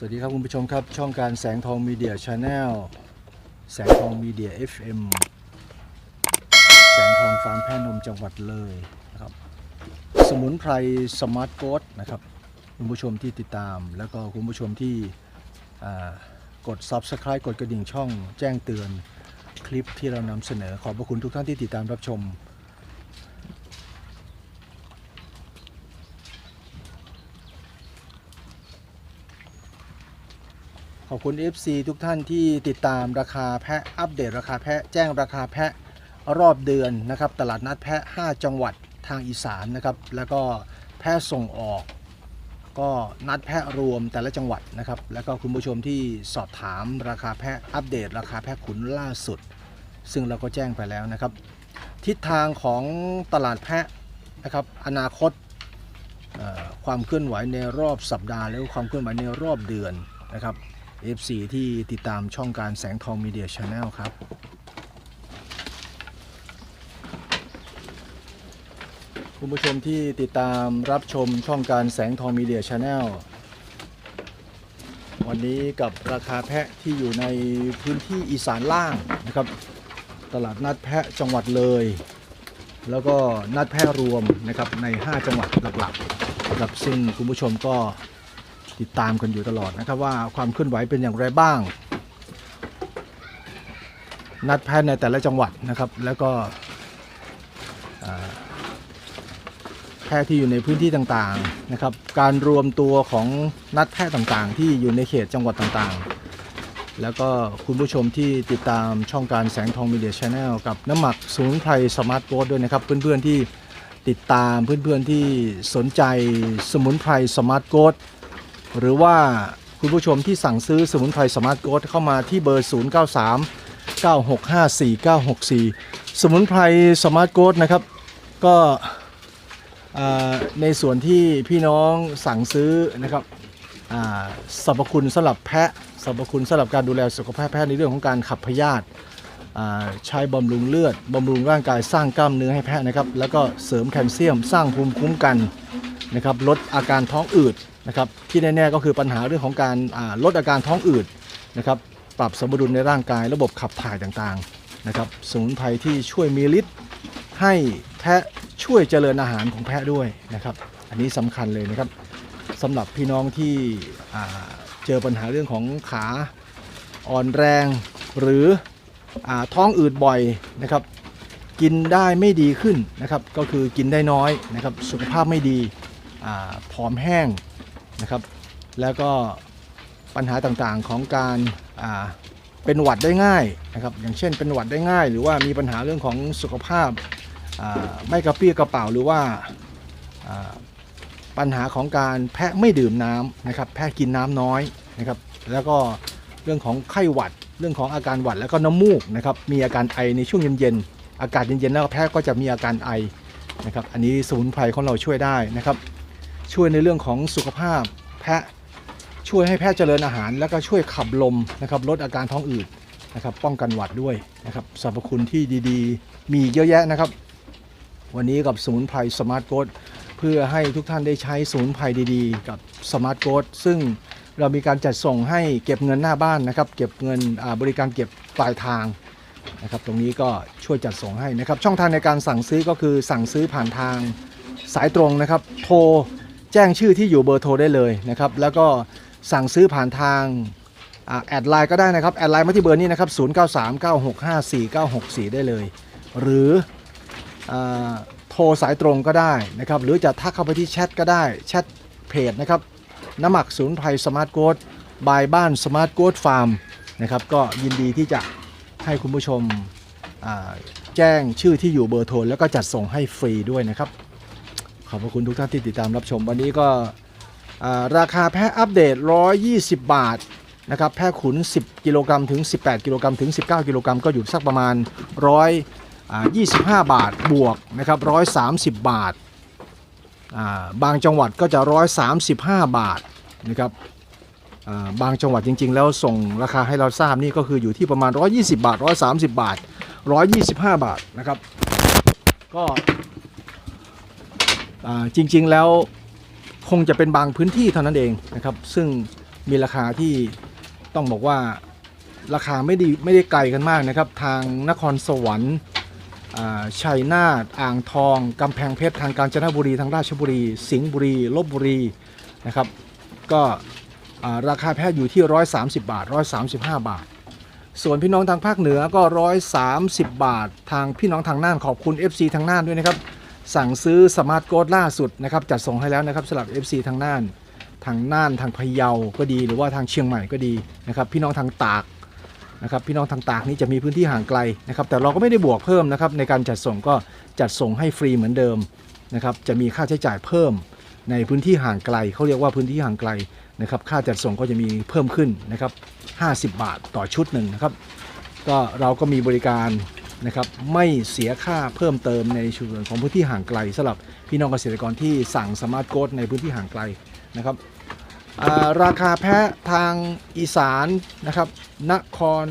สวัสดีครับคุณผู้ชมครับ ช่องการแสงทองมีเดียชาแนลแสงทองมีเดีย FM แสงทองฟาร์มแพะนมจังหวัดเลยนะครับสมุนไพรสมาร์ทโกดนะครับคุณผู้ชมที่ติดตาม แล้วก็คุณผู้ชมที่กด Subscribe กดกระดิ่งช่องแจ้งเตือนคลิปที่เรานำเสนอขอบพระคุณทุกท่านที่ติดตามรับชม ขอบคุณ FC ทุกท่านที่ติดตามราคาแพะอัปเดตราคาแพะแจ้งราคาแพะรอบเดือนนะครับ ตลาดนัดแพะ 5 จังหวัดทางอีสานนะครับ แล้วก็แพะส่งออก ก็นัดแพะรวมแต่ละจังหวัดนะครับ แล้วก็คุณผู้ชมที่สอบถามราคาแพะอัปเดต ราคาแพะขุนล่าสุด ซึ่งเราก็แจ้งไปแล้วนะครับ ทิศทางของตลาดแพะนะครับ อนาคตความเคลื่อนไหวในรอบสัปดาห์ แล้วความเคลื่อนไหวในรอบเดือนนะครับ F4 ที่ติดตามช่องการแสงทองมีเดียชาแนลครับ คุณผู้ชมที่ติดตามรับชมช่องการแสงทองมีเดียชาแนลวันนี้กับราคาแพะที่อยู่ในพื้นที่อีสานล่างนะครับ ตลาดนัดแพะจังหวัดเลย แล้วก็นัดแพะรวมนะครับใน 5 จังหวัดหลักๆนะครับซึ่งคุณผู้ชมก็ ติดตามกันอยู่ตลอดนะครับว่าความเคลื่อนไหวเป็นอย่างไรบ้าง นัดแพทย์ในแต่ละจังหวัดนะครับ แล้วก็แพทย์ที่อยู่ในพื้นที่ต่างๆนะครับ การรวมตัวของนัดแพทย์ต่างๆ ที่อยู่ในเขตจังหวัดต่างๆ แล้วก็คุณผู้ชมที่ติดตามช่องการแสงทองมีเดียชาแนลกับน้ำหมักสมุนไพรสมาร์ทโกดด้วยนะครับ เพื่อนๆที่ติดตามเพื่อนๆที่สนใจสมุนไพรสมาร์ทโกด หรือว่าคุณผู้ชมที่สั่งซื้อสมุนไพรสมาร์ทโกดเข้ามาที่เบอร์ 093 9654 964 สมุนไพรสมาร์ทโกดนะครับ ก็ในส่วนที่พี่น้องสั่งซื้อนะครับสรรพคุณสำหรับแพะสรรพคุณสำหรับการดูแลสุขภาพแพะในเรื่องของการขับพยาธิอ่าใช้บำรุงเลือดบำรุงร่างกายสร้างกล้ามเนื้อให้แพะนะครับ แล้วก็เสริมแคลเซียมสร้างภูมิคุ้มกันนะครับลดอาการท้องอืด นะครับที่แน่ๆก็คือปัญหาเรื่องของการลดอาการท้องอืดนะครับปรับสมดุลในร่างกายระบบขับถ่ายต่างๆนะครับสมุนไพรที่ช่วยมีฤทธิ์ให้แพะช่วยเจริญอาหารของแพะด้วยนะครับ อันนี้สำคัญเลยนะครับสำหรับพี่น้องที่เจอปัญหาเรื่องของขาอ่อนแรง หรืออท้องอืดบ่อยนะครับ กินได้ไม่ดีขึ้นนะครับ ก็คือกินได้น้อยนะครับ สุขภาพไม่ดีผอมแห้ง นะครับ แล้วก็ปัญหาต่างๆของการเป็นหวัดได้ง่ายนะครับ อย่างเช่นเป็นหวัดได้ง่าย หรือว่ามีปัญหาเรื่องของสุขภาพไม่กระปี้กระเป๋าหรือว่าปัญหาของการแพะไม่ดื่มน้ำนะครับ แพะกินน้ำน้อยนะครับ แล้วก็เรื่องของไข้หวัด เรื่องของอาการหวัดแล้วก็น้ำมูกนะครับ มีอาการไอในช่วงเย็นๆ อากาศเย็นๆแล้วแพะก็จะมีอาการไอนะครับ อันนี้สมุนไพรของเราช่วยได้นะครับ ช่วยในเรื่องของสุขภาพแพะช่วยให้แพะเจริญอาหาร แล้วก็ช่วยขับลมนะครับลดอาการท้องอืดนะครับป้องกันหวัดด้วยนะครับสรรพคุณที่ดีๆ มีเยอะแยะนะครับ วันนี้กับสมุนไพรสมาร์ทโกดเพื่อให้ทุกท่านได้ใช้สมุนไพรดีๆ กับสมาร์ทโกดซึ่งเรามีการจัดส่งให้เก็บเงินหน้าบ้านนะครับ เก็บเงินบริการเก็บปลายทางนะครับ ตรงนี้ก็ช่วยจัดส่งให้นะครับ ช่องทางในการสั่งซื้อก็คือสั่งซื้อผ่านทางสายตรงนะครับ โทร แจ้งชื่อที่อยู่เบอร์โทรได้เลยนะครับ แล้วก็สั่งซื้อผ่านทางอแอดไลน์ก็ได้นะครับ แอดไลน์มาที่เบอร์นี้นะครับ 0939654964 ได้เลย หรืออโทรสายตรงก็ได้นะครับ หรือจะทักเข้าไปที่แชทก็ได้ แชทเพจนะครับ น้ำหมักศูนย์ไพรสมาร์ทโกดบายบ้านสมาร์ทโกดฟาร์มนะครับ ก็ยินดีที่จะให้คุณผู้ชมแจ้งชื่อที่อยู่เบอร์โทรแล้วก็จัดส่งให้ฟรีด้วยนะครับ ขอบพระคุณทุกท่านที่ติดตามรับชม วันนี้ก็ราคาแพะอัปเดต 120 บาทนะครับแพะขุน 10 กิโลกรัมถึง 18 กิโลกรัมถึง 19 กิโลกรัมก็อยู่สักประมาณ 125 บาทบวกนะครับ130 บาท บางจังหวัดก็จะ 135 บาทนะครับบางจังหวัดจริง ๆ แล้วส่งราคาให้เราทราบนี่ก็คืออยู่ที่ประมาณ 120 บาท 130 บาท 125 บาทนะครับก็ จริงๆแล้วคงจะเป็นบางพื้นที่เท่านั้นเองนะครับ ซึ่งมีราคาที่ต้องบอกว่าราคาไม่ด้ไม่ได้ไกลกันมากนะครับ ทางนครสวรรค์ชัยนาทอ่างทองกำแพงเพชรทางกาญจนบุรีทางราชบุรี สิงห์บุรีลบบุรีนะครับ ก็ราคาแพะอยู่ที่ 130 บาท 135 บาท ส่วนพี่น้องทางภาคเหนือก็ 130 บาท ทางพี่น้องทางน่านขอบคุณ FC ทางน่านด้วยนะครับ สั่งซื้อสมาร์ทโค้ดล่าสุดนะครับจัดส่งให้แล้วนะครับสำหรับ FC ทางน่านทางน่านทางพะเยาก็ดี หรือว่าทางเชียงใหม่ก็ดีนะครับพี่น้องทางตากนะครับพี่น้องทางตากนี้จะมีพื้นที่ห่างไกลนะครับแต่เราก็ไม่ได้บวกเพิ่มนะครับในการจัดส่งก็จัดส่งให้ฟรีเหมือนเดิมนะครับจะมีค่าใช้จ่ายเพิ่มในพื้นที่ห่างไกลเขาเรียกว่าพื้นที่ห่างไกลนะครับค่าจัดส่งก็จะมีเพิ่มขึ้นนะครับ50 บาทต่อชุดหนึ่งนะครับก็เราก็มีบริการ นะครับไม่เสียค่าเพิ่มเติมในส่วนของพื้นที่ห่างไกลสำหรับพี่น้องเกษตรกรที่สั่งสมาร์ทโค้ดในพื้นที่ห่างไกลนะครับราคาแพะทางอีสานนะครับนคร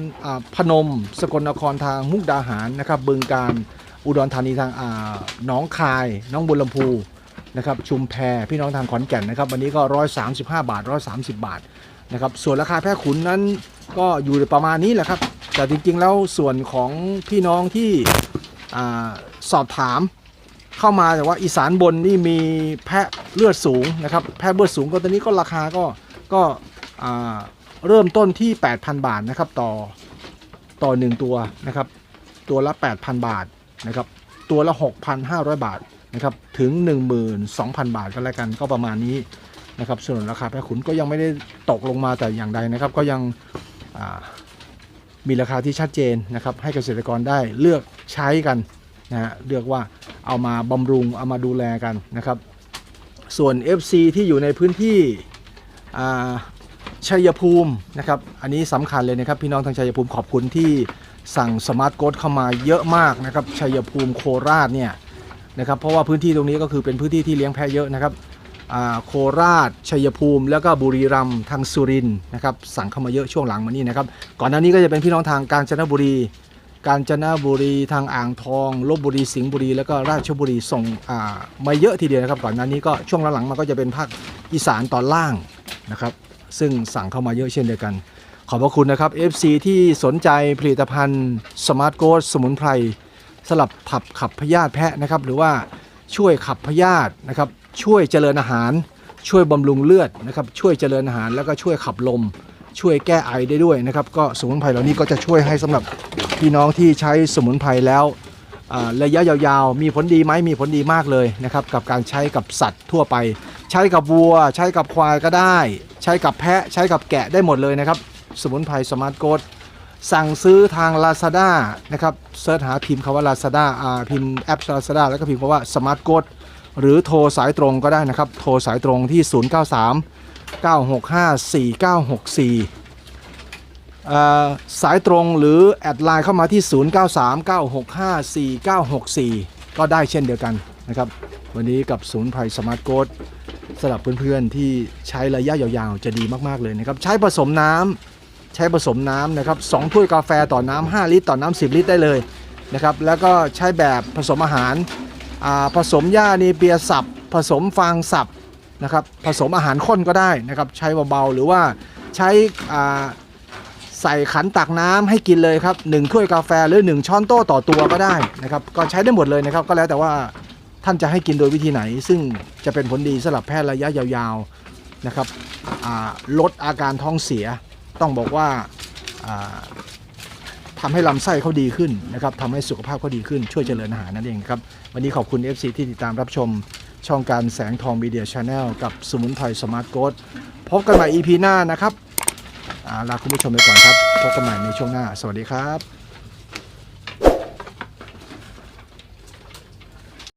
พนม สกลนครทางมุกดาหารนะครับบึงการอุดรธานีทางอ่าหนองคายน้องบุรลำพูนะครับชุมแพพี่น้องทางขอนแก่นนะครับวันนี้ก็ 135 บาท 130 บาท นะครับส่วนราคาแพะขุนนั้นก็อยู่ประมาณนี้แหละครับ แต่จริงๆแล้วส่วนของพี่น้องที่อสอบถามเข้ามาแต่ว่าอีสานบนนี่มีแพะเลือดสูงนะครับแพะเลือดสูงก็ตอนนี้ก็ราคาก็ก็เริ่มต้นที่ 8,000 บาทนะครับต่อต่อ 1 ตัวนะครับตัวละ 8,000 บาทนะครับตัวละ 6,500 บาทนะครับถึง 12,000 บาทก็แล้วกันก็ประมาณนี้ นะครับส่วนราคาแพะขุนก็ยังไม่ได้ตกลงมาแต่อย่างใดนะครับ ก็ยังมีราคาที่ชัดเจนนะครับ ให้เกษตรกรได้เลือกใช้กันนะฮะเลือกว่าเอามาบำรุงเอามาดูแลกันนะครับ ส่วน FC ที่อยู่ในพื้นที่อ่าชัยภูมินะครับ อันนี้สำคัญเลยนะครับพี่น้องทางชัยภูมิขอบคุณที่สั่งสมาร์ทโค้ดเข้ามาเยอะมากนะครับชัยภูมิโคราชเนี่ยนะครับเพราะว่าพื้นที่ตรงนี้ก็คือเป็นพื้นที่ที่เลี้ยงแพะเยอะนะครับ โคราช ชัยภูมิ แล้วก็บุรีรัมย์ทางสุรินนะครับสั่งเข้ามาเยอะช่วงหลังมานี้นะครับก่อนหน้านี้ก็จะเป็นพี่น้องทางกาญจนบุรี กาญจนบุรีทางอ่างทองลบบุรีสิงห์บุรี แล้วก็ราชบุรีส่งมาเยอะทีเดียวนะครับก่อนหน้านี้ก็ช่วงหลังๆมันก็จะเป็นภาคอีสานตอนล่างนะครับซึ่งสั่งเข้ามาเยอะเช่นเดียวกัน ขอบพระคุณนะครับ FC ที่สนใจผลิตภัณฑ์สมาร์ทโกสมุนไพรสลับขับขับพยาธิแพะนะครับหรือว่า ช่วยขับพยาธินะครับช่วยเจริญอาหาร ช่วยบำรุงเลือดนะครับช่วยเจริญอาหารแล้วก็ช่วยขับลม ช่วยแก้ไอได้ด้วยนะครับก็สมุนไพรเหล่านี้ก็จะช่วยให้สำหรับพี่น้องที่ใช้สมุนไพรแล้วระยะยาวๆ มีผลดีไหมมีผลดีมากเลยนะครับกับการใช้กับสัตว์ทั่วไป ใช้กับวัว ใช้กับควายก็ได้ ใช้กับแพะใช้กับแกะได้หมดเลยนะครับ สมุนไพรสมาร์ทโกด สั่งซื้อทาง Lazada นะครับเสิร์ชหาพิมพ์คำว่า Lazada อ่าพิมพ์แอป Lazada แล้วก็พิมพ์คำว่า Smart g o หรือโทรสายตรงก็ได้นะครับ โทรสายตรงที่ 093 965 4964 สายตรงหรือ แอดไลน์เข้ามาที่ 093 965 4964 ก็ได้เช่นเดียวกันนะครับ วันนี้กับศูนย์ไพรสมาร์ทโกดสำหรับเพื่อนๆที่ใช้ระยะยาวๆ จะดีมากๆเลยนะครับ ใช้ผสมน้ำ ใช้ผสมน้ำนะครับสองถ้วยกาแฟต่อน้ำ5ลิตร ต่อน้ำ10 ลิตรได้เลยนะครับแล้วก็ใช้แบบผสมอาหารผสมหญ้านีเปียสับ ผสมฟางสับนะครับผสมอาหารข้นก็ได้นะครับใช้เบาๆหรือว่าใช้ใส่ขันตักน้ำให้กินเลยครับหนึ่งถ้วยกาแฟหรือ 1 ช้อนโต๊ะต่อตัวก็ได้นะครับก็ใช้ได้หมดเลยนะครับก็แล้วแต่ว่าท่านจะให้กินโดยวิธีไหน ซึ่งจะเป็นผลดีสำหรับแพทย์ระยะยาวๆนะครับลดอาการท้องเสีย ต้องบอกว่าทำทำให้ลำไส้เขาดีขึ้นนะครับทำให้สุขภาพเขาดีขึ้นช่วยเจริญอาหารนั่นเองครับ วันนี้ขอบคุณ FC ที่ติดตามรับชมช่องการแสงทองมีเดียชาแนลกับสมุนไพรสมาร์ทโกดพบกันใหม่ EP หน้านะครับลาคุณผู้ชมไปก่อนครับ พบกันใหม่ในช่วงหน้า สวัสดีครับ